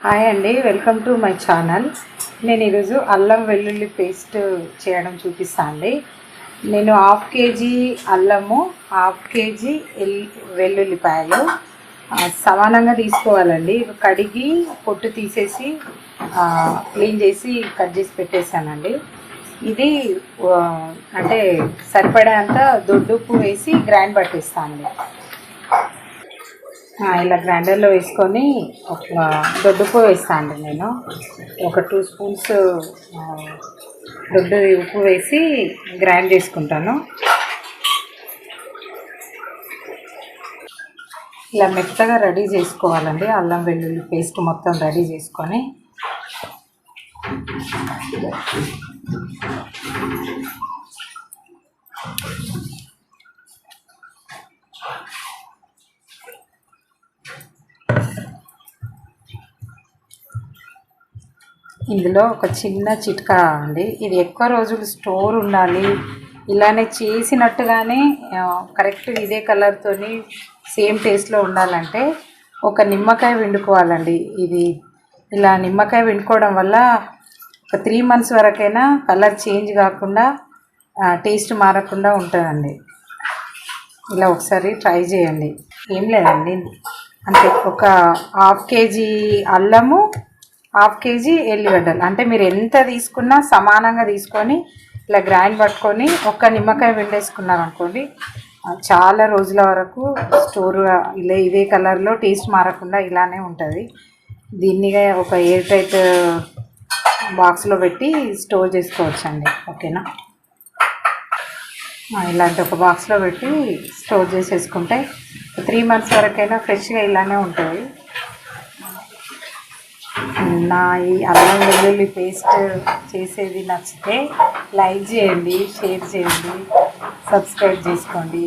Hi అండి welcome to my channel నేను ఈరోజు అల్లం వెల్లుల్లి పేస్ట్ చేయడం చూపిస్తాను అండి నేను హాఫ్ కేజీ అల్లము హాఫ్ కేజీ వెల్లుల్లిపాయలు. సమానంగా తీసుకోవాలండి. కడిగి పొట్టు తీసేసి క్లీన్ చేసి కట్ చేసి పెట్టేశానండి ఇది ఆ, అంటే సరిపడేంత దొడ్డుప్పు వేసి గ్రైండ్ పట్టిస్తాను ఇలా గ్రైండర్లో వేసుకొని ఒక దొడ్డుప్పు వేస్తాను నేను. ఒక టూ స్పూన్స్ దొడ్డు ఉప్పు వేసి గ్రైండ్ చేసుకుంటాను. ఇలా మెత్తగా రెడీ చేసుకోవాలండి. అల్లం వెల్లుల్లి పేస్ట్ మొత్తం రెడీ చేసుకొని. ఇందులో ఒక చిన్న చిట్కా అండి ఇది ఎక్కువ రోజులు స్టోర్ ఉండాలి. ఇలానే చేసినట్టుగానే కరెక్ట్ ఇదే కలర్తోని సేమ్ టేస్ట్లో ఉండాలంటే ఒక నిమ్మకాయ వండుకోవాలండి ఇది. ఇలా నిమ్మకాయ వండుకోవడం వల్ల ఒక త్రీ మంత్స్ వరకైనా కలర్ చేంజ్ కాకుండా టేస్ట్ మారకుండా ఉంటుందండి. ఇలా ఒకసారి ట్రై చేయండి. ఏం లేదండి. అంటే ఒక హాఫ్ కేజీ అల్లము హాఫ్ కేజీ ఎల్లిగడ్డలు అంటే మీరు ఎంత తీసుకున్నా సమానంగా తీసుకొని ఇలా గ్రైండ్ పట్టుకొని ఒక్క నిమ్మకాయ పిండేసుకున్నారు అనుకోండి చాలా రోజుల వరకు స్టోర్ ఇలా ఇదే కలర్లో టేస్ట్ మారకుండా ఇలానే ఉంటుంది. దీన్నిగా ఒక ఎయిర్ టైట్ బాక్స్లో పెట్టి స్టోర్ చేసుకోవచ్చండి ఓకేనా? ఇలాంటి ఒక బాక్స్లో పెట్టి స్టోర్ చేసేసుకుంటే త్రీ మంత్స్ వరకైనా ఫ్రెష్గా ఇలానే ఉంటుంది. నా ఈ అల్లం వెల్లుల్లి పేస్ట్ చేసేది నచ్చితే లైక్ చేయండి షేర్ చేయండి సబ్స్క్రైబ్ చేసుకోండి.